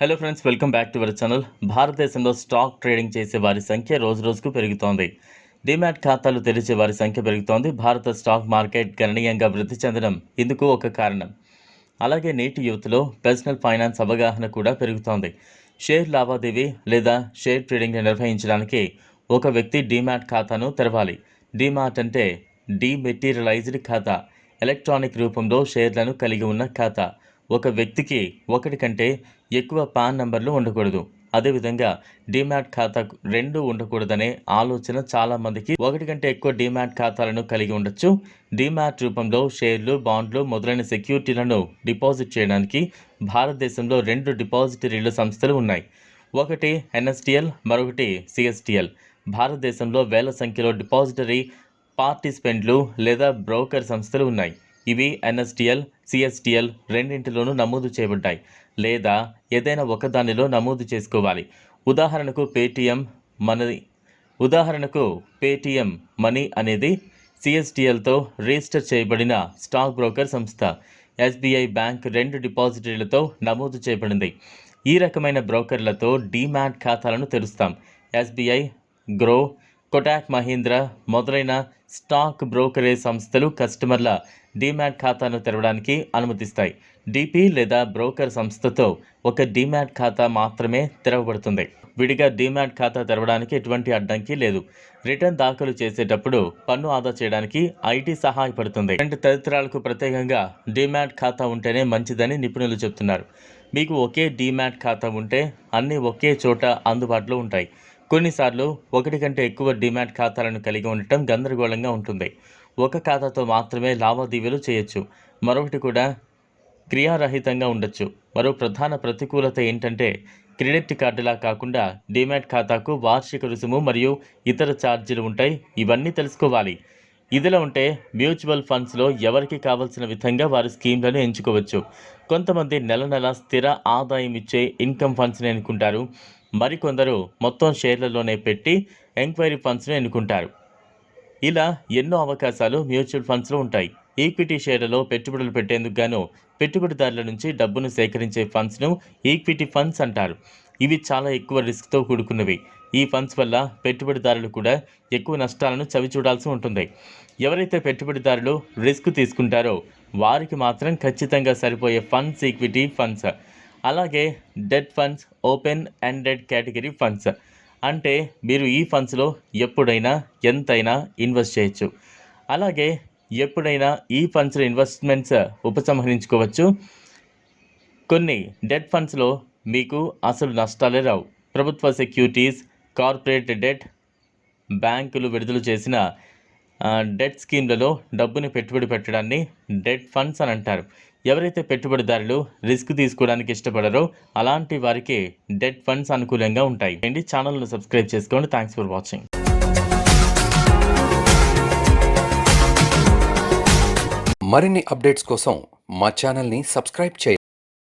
Hello friends welcome back to our channel భారతదేశంలో stock trading చేసే వారి సంఖ్య రోజు రోజుకు పెరుగుతోంది. డిమాట్ ఖాతాలు తెరిచే వారి సంఖ్య పెరుగుతోంది. భారత స్టాక్ మార్కెట్ గణనీయంగా వృద్ధి చెందడం ఇందుకు ఒక కారణం. అలాగే నేటి యువతలో పర్సనల్ ఫైనాన్స్ అవగాహన కూడా పెరుగుతోంది. షేర్ లావాదేవీ లేదా షేర్ ట్రేడింగ్ నిర్వహించడానికి ఒక వ్యక్తి డిమాట్ ఖాతాను తెరవాలి. డిమాట్ అంటే డీమెటీరియలైజ్డ్ ఖాతా. ఎలక్ట్రానిక్ రూపంలో షేర్లను కలిగి ఉన్న ఖాతా. ఒక వ్యక్తికి ఒకటి కంటే ఎక్కువ పాన్ నంబర్లు ఉండకూడదు. అదేవిధంగా డీమ్యాట్ ఖాతా రెండు ఉండకూడదనే ఆలోచన చాలామందికి ఒకటి కంటే ఎక్కువ డీమ్యాట్ ఖాతాలను కలిగి ఉండొచ్చు. డీమ్యాట్ రూపంలో షేర్లు బాండ్లు మొదలైన సెక్యూరిటీలను డిపాజిట్ చేయడానికి భారతదేశంలో రెండు డిపాజిటరీల సంస్థలు ఉన్నాయి. ఒకటి ఎన్ఎస్టిఎల్ మరొకటి సిఎస్టిఎల్ భారతదేశంలో వేల సంఖ్యలో డిపాజిటరీ పార్టిసిపెంట్లు లేదా బ్రోకర్ సంస్థలు ఉన్నాయి. ఇవి ఎన్ఎస్టిఎల్ సిఎస్టిఎల్ రెండింటిలోనూ నమోదు చేయబడ్డాయి లేదా ఏదైనా ఒకదానిలో నమోదు చేసుకోవాలి. ఉదాహరణకు పేటిఎం మనది ఉదాహరణకు పేటిఎం మనీ అనేది సిఎస్టిఎల్తో రిజిస్టర్ చేయబడిన స్టాక్ బ్రోకర్ సంస్థ. ఎస్బీఐ బ్యాంక్ రెండు డిపాజిటరీలతో నమోదు చేయబడింది. ఈ రకమైన బ్రోకర్లతో డీమ్యాట్ ఖాతాలను తెరుస్తాం. ఎస్బీఐ గ్రో కొటాక్ మహీంద్ర మొదలైన స్టాక్ బ్రోకరేజ్ సంస్థలు కస్టమర్ల డీమ్యాట్ ఖాతాను తెరవడానికి అనుమతిస్తాయి. డీపీ లేదా బ్రోకర్ సంస్థతో ఒక డీమ్యాట్ ఖాతా మాత్రమే తెరవబడుతుంది. విడిగా డీమ్యాట్ ఖాతా తెరవడానికి ఎటువంటి అడ్డంకి లేదు. రిటర్న్ దాఖలు చేసేటప్పుడు పన్ను ఆదా చేయడానికి ఐటీ సహాయపడుతుంది. రెండు తదితరాలకు ప్రత్యేకంగా డీమ్యాట్ ఖాతా ఉంటేనే మంచిదని నిపుణులు చెప్తున్నారు. మీకు ఒకే డీమ్యాట్ ఖాతా ఉంటే అన్నీ ఒకే చోట అందుబాటులో ఉంటాయి. కొన్నిసార్లు ఒకటి కంటే ఎక్కువ డిమాట్ ఖాతాలను కలిగి ఉండటం గందరగోళంగా ఉంటుంది. ఒక ఖాతాతో మాత్రమే లావాదేవీలు చేయొచ్చు. మరొకటి కూడా క్రియారహితంగా ఉండొచ్చు. మరో ప్రధాన ప్రతికూలత ఏంటంటే క్రెడిట్ కార్డులా కాకుండా డిమాట్ ఖాతాకు వార్షిక రుసుము మరియు ఇతర ఛార్జీలు ఉంటాయి. ఇవన్నీ తెలుసుకోవాలి. ఇదిలా ఉంటే మ్యూచువల్ ఫండ్స్లో ఎవరికి కావాల్సిన విధంగా వారి స్కీమ్లను ఎంచుకోవచ్చు. కొంతమంది నెల నెల స్థిర ఆదాయం ఇచ్చే ఇన్కమ్ ఫండ్స్ని ఎన్నుకుంటారు. మరికొందరు మొత్తం షేర్లలోనే పెట్టి ఎంక్వైరీ ఫండ్స్ను ఎన్నుకుంటారు. ఇలా ఎన్నో అవకాశాలు మ్యూచువల్ ఫండ్స్లో ఉంటాయి. ఈక్విటీ షేర్లలో పెట్టుబడులు పెట్టేందుకు గాను పెట్టుబడిదారుల నుంచి డబ్బును సేకరించే ఫండ్స్ను ఈక్విటీ ఫండ్స్ అంటారు. ఇవి చాలా ఎక్కువ రిస్క్తో కూడుకున్నవి. ఈ ఫండ్స్ వల్ల పెట్టుబడిదారులు కూడా ఎక్కువ నష్టాలను చవిచూడాల్సి ఉంటుంది. ఎవరైతే పెట్టుబడిదారులు రిస్క్ తీసుకుంటారో వారికి మాత్రం ఖచ్చితంగా సరిపోయే ఫండ్స్ ఈక్విటీ ఫండ్స్. అలాగే debt funds open ended category funds. అంటే మీరు ఈ ఫండ్స్లో ఎప్పుడైనా ఎంతైనా ఇన్వెస్ట్ చేయొచ్చు. అలాగే ఎప్పుడైనా ఈ ఫండ్స్లో ఇన్వెస్ట్మెంట్స్ ఉపసంహరించుకోవచ్చు. కొన్ని డెట్ ఫండ్స్లో మీకు అసలు నష్టాలే రావు. ప్రభుత్వ సెక్యూరిటీస్ కార్పొరేట్ డెట్ బ్యాంకులు విడుదల చేసిన డెట్ స్కీమ్లలో డబ్బుని పెట్టుబడి పెట్టడాన్ని డెట్ ఫండ్స్ అని అంటారు. ఎవరైతే పెట్టుబడిదారులు రిస్క్ తీసుకోవడానికి ఇష్టపడరో అలాంటి వారికి డెట్ ఫండ్స్ అనుకూలంగా ఉంటాయి. అండి ఛానల్ను సబ్స్క్రైబ్ చేసుకోండి. థ్యాంక్స్ ఫర్ వాచింగ్ మరిన్ని అప్డేట్స్ కోసం మా ఛానల్ని సబ్స్క్రైబ్ చేయండి.